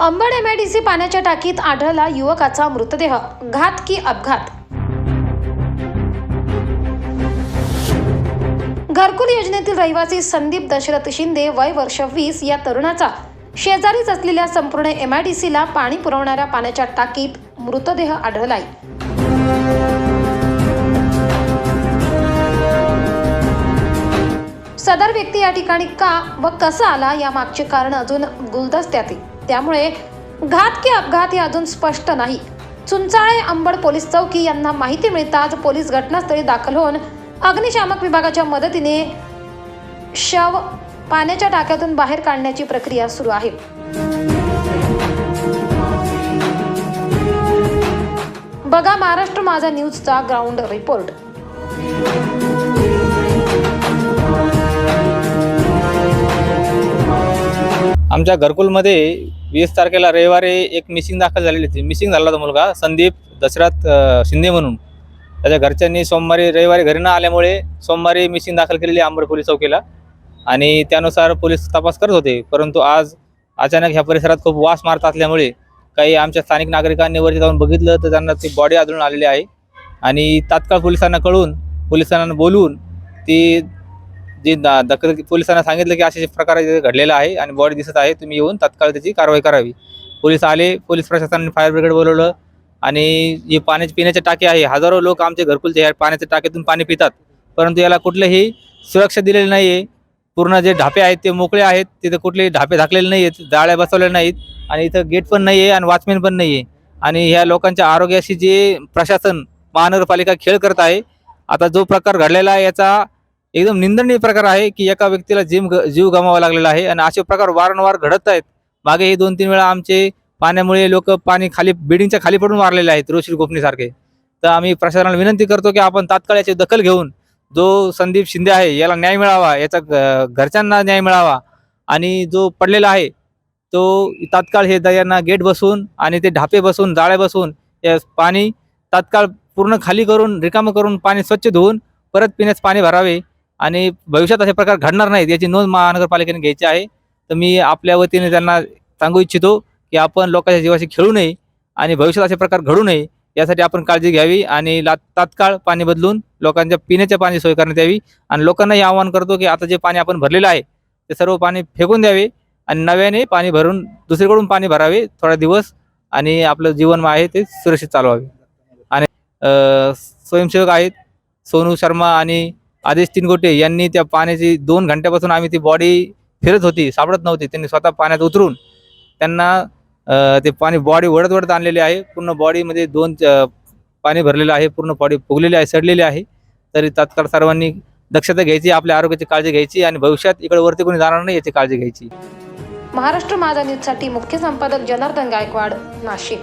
Ambad MIDC पाण्याच्या टाकीत आढळला युवकाचा मृतदेह घात की अपघात? घरकुल योजनेतील रहिवासी संदीप दशरथ शिंदे वय वर्ष वीस या तरुणाचा. शेजारीच असलेल्या संपूर्ण एमआयडीसीला पाणी पुरवणाऱ्या पाण्याच्या टाकीत मृतदेह आढळलाय. सदर व्यक्ती या ठिकाणी का व कसा आला या मागचे कारण अजून गुलदस्त्यात त्यामुळे घात की अपघात हे अजून स्पष्ट नाही. चुंचाळे अंबड पोलीस चौकी यांना माहिती मिळताच पोलीस घटनास्थळी दाखल होऊन अग्निशामक विभागाच्या मदतीने शव पाण्याच्या टाक्यातून बाहेर काढण्याची प्रक्रिया सुरू आहे. बघा महाराष्ट्र माझा न्यूजचा ग्राउंड रिपोर्ट. आमच्या घरकुलमध्ये वीस तारखेला रविवारी एक मिसिंग दाखल झालेली होती. मिसिंग झाला होता मुलगा संदीप दशरथ शिंदे म्हणून. त्याच्या घरच्यांनी सोमवारी रविवारी घरी न आल्यामुळे सोमवारी मिसिंग दाखल केलेली अंबड पोलीस चौकीला. आणि त्यानुसार पोलीस तपास करत होते. परंतु आज अचानक ह्या परिसरात खूप वास मारत असल्यामुळे काही आमच्या स्थानिक नागरिकांनी वरती जाऊन बघितलं तर त्यांना ती बॉडी आढळून आलेली आहे. आणि तात्काळ पोलिसांना कळून पोलिसांना बोलवून ती जी दखल पोलिसांना सांगितलं की असे प्रकार इथे घडलेला आहे आणि बॉडी दिसत आहे तुम्ही येऊन तात्काळ त्याची कारवाई करावी. पोलीस आले पोलीस प्रशासनाने फायर ब्रिगेड बोलवलं आणि जे पाण्याची पिण्याचे टाकी आहे हजारो लोक आमचे घरकुलचे या पाण्याच्या टाकीतून पाणी पितात. परंतु याला कुठलंही सुरक्षा दिलेली नाही आहे पूर्ण जे ढापे आहेत ते मोकळे आहेत तिथे कुठलेही ढापे झाकलेले नाही आहेत जाळ्या बसवलेल्या नाहीत आणि इथं गेट पण नाही आहे आणि वॉचमॅन पण नाही आहे आणि ह्या लोकांच्या आरोग्याशी जे प्रशासन महानगरपालिका खेळ करत आहे आता जो प्रकार घडलेला आहे याचा एकदम निंदनीय प्रकार आहे की एका व्यक्तीला जीव ग- जीव गमावा लागलेला आहे आणि असे प्रकार वारंवार घडत आहेत. मागे हे दोन तीन वेळा आमचे पाण्यामुळे लोक पाणी खाली बिल्डिंगच्या खाली पडून मारलेले आहेत रोशरी गोपणीसारखे तर आम्ही प्रशासनाला विनंती करतो की आपण तात्काळ याची दखल घेऊन जो संदीप शिंदे आहे याला न्याय मिळावा याचा घरच्यांना न्याय मिळावा आणि जो पडलेला आहे तो तात्काळ हे द- यांना गेट बसून आणि ते ढापे बसून जाळे बसून या पाणी तात्काळ पूर्ण खाली करून रिकामं करून पाणी स्वच्छ धुवून परत पिण्यास पाणी भरावे. आणि भविष्यात असे प्रकार घडणार नाहीत याची नोंद महानगरपालिकेने घ्यायची आहे. तर मी आपल्या वतीने त्यांना सांगू इच्छितो की आपण लोकांच्या जीवाशी खेळू नये आणि भविष्यात असे प्रकार घडू नये यासाठी आपण काळजी घ्यावी आणि ला तात्काळ पाणी बदलून लोकांच्या पिण्याच्या पाणी सोय करण्यात यावी. आणि लोकांनाही आवाहन करतो की आता जे पाणी आपण भरलेलं आहे ते सर्व पाणी फेकून द्यावे आणि नव्याने पाणी भरून दुसरीकडून पाणी भरावे थोडा दिवस आणि आपलं जीवन आहे ते सुरक्षित चालवावे. आणि स्वयंसेवक आहेत सोनू शर्मा आणि आदेश तिनगोटे यांनी त्या पाण्याची दोन घंट्यापासून आम्ही ती बॉडी फिरत होती सापडत नव्हती. त्यांनी स्वतः पाण्यात उतरून त्यांना ते पाणी बॉडी वडत वडत आणलेली आहे. पूर्ण बॉडीमध्ये दोन पाणी भरलेलं आहे. पूर्ण बॉडी फुगलेली आहे सडलेली आहे. तरी तात्काळ सर्वांनी दक्षता घ्यायची आपल्या आरोग्याची काळजी घ्यायची आणि भविष्यात इकडे वरती कोणी जाणार नाही याची काळजी घ्यायची. महाराष्ट्र माझा न्यूजसाठी मुख्य संपादक जनार्दन गायकवाड नाशिक.